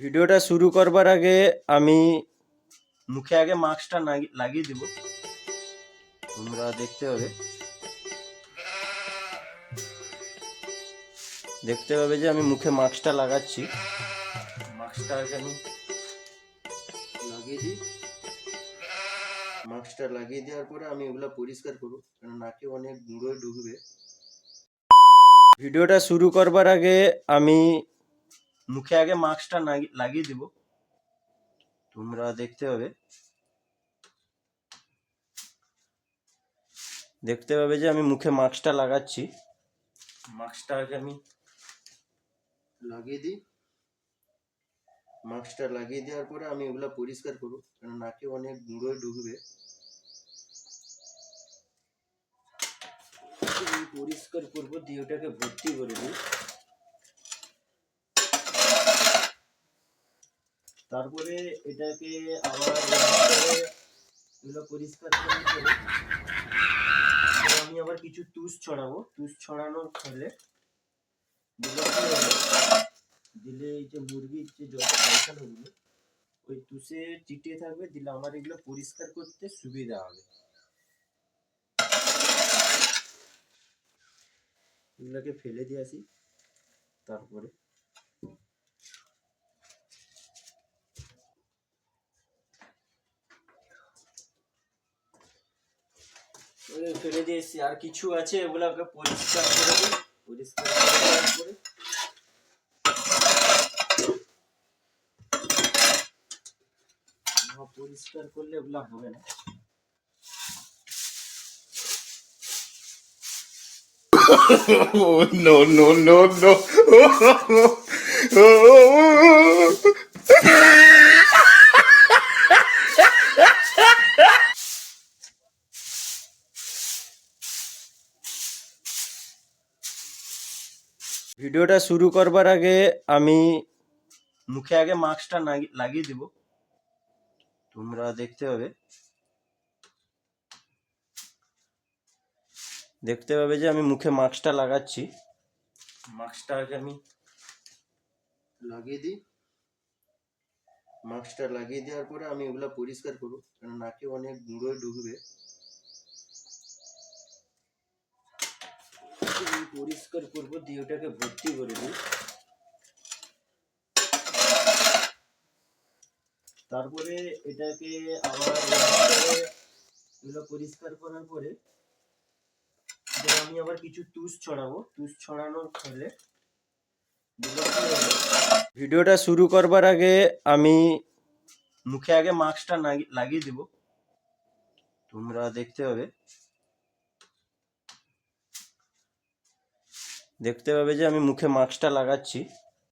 ভিডিওটা শুরু করবার আগে আমি মুখে আগে মাস্কটা লাগি- লাগিয়ে দিব। তোমরা দেখতে হবে দেখতে পাবে যে আমি মুখে মাস্কটা লাগাচ্ছি। মাস্কটা আগে আমি লাগিয়ে দিই। মাস্কটা লাগিয়ে দেওয়ার পরে আমি ওগুলো পরিষ্কার করব কারণ নাকে অনেক গুঁড়ো ঢুকবে। ভিডিওটা শুরু করবার আগে আমি মুখে আগে মাস্কটা লাগিয়ে দিব। তোমরা দেখতে পাবে। দেখতে পাবে যে আমি মুখে মাস্কটা লাগাচ্ছি। মাস্কটা আগে আমি লাগিয়ে দিই। মাস্কটা লাগিয়ে দেওয়ার পরে আমি এগুলো পরিষ্কার করব। কারণ নাকে অনেক গুঁড়ো ঢুকবে। পরিষ্কার করব, দিয়ে ওটাকে ভর্তি করে দিই। তারপরে এটাকে আবার এগুলো পরিষ্কার আমি আবার কিছু তুষ ছড়াবো। তুষ ছড়ানোর ফলে দিলে এই যে মুরগির যে যত পায়খানাগুলো ওই তুষে চিটিয়ে থাকবে, দিলে আমার এগুলো পরিষ্কার করতে সুবিধা হবে। এগুলোকে ফেলে দিয়ে আসি, তারপরে ফেলে দিয়ে এসছি আর কিছু আছে এগুলোকে পরিষ্কার করে দিই। পরিষ্কার করে দেওয়ার পরে না, পরিষ্কার করলে এগুলো হবে না। Oh, no, no, no, no. ভিডিওটা শুরু করবার আগে আমি মুখে আগে মাস্কটা লাগিয়ে দিব। তোমরা দেখতে পাবে। দেখতে পাবে যে আমি মুখে মাস্কটা লাগাচ্ছি। মাস্কটা আগে আমি লাগিয়ে দিই। মাস্কটা লাগিয়ে দেওয়ার পরে আমি এগুলো পরিষ্কার করব। কারণ নাকে অনেক গুঁড়ো ঢুকবে আমি পরিষ্কার করব, দিয়ে ওটাকে ভর্তি করে দিই তারপরে এটাকে আবার এগুলো পরিষ্কার করার পরে আমি আবার কিছু তুষ ছড়াবো। তুষ ছড়ানোর ফলে হবে? ভিডিওটা শুরু করবার আগে আমি মুখে আগে মাস্কটা লাগিয়ে দিব। তোমরা দেখতে পাবে। দেখতে পাবে যে আমি মুখে মাস্কটা লাগাচ্ছি।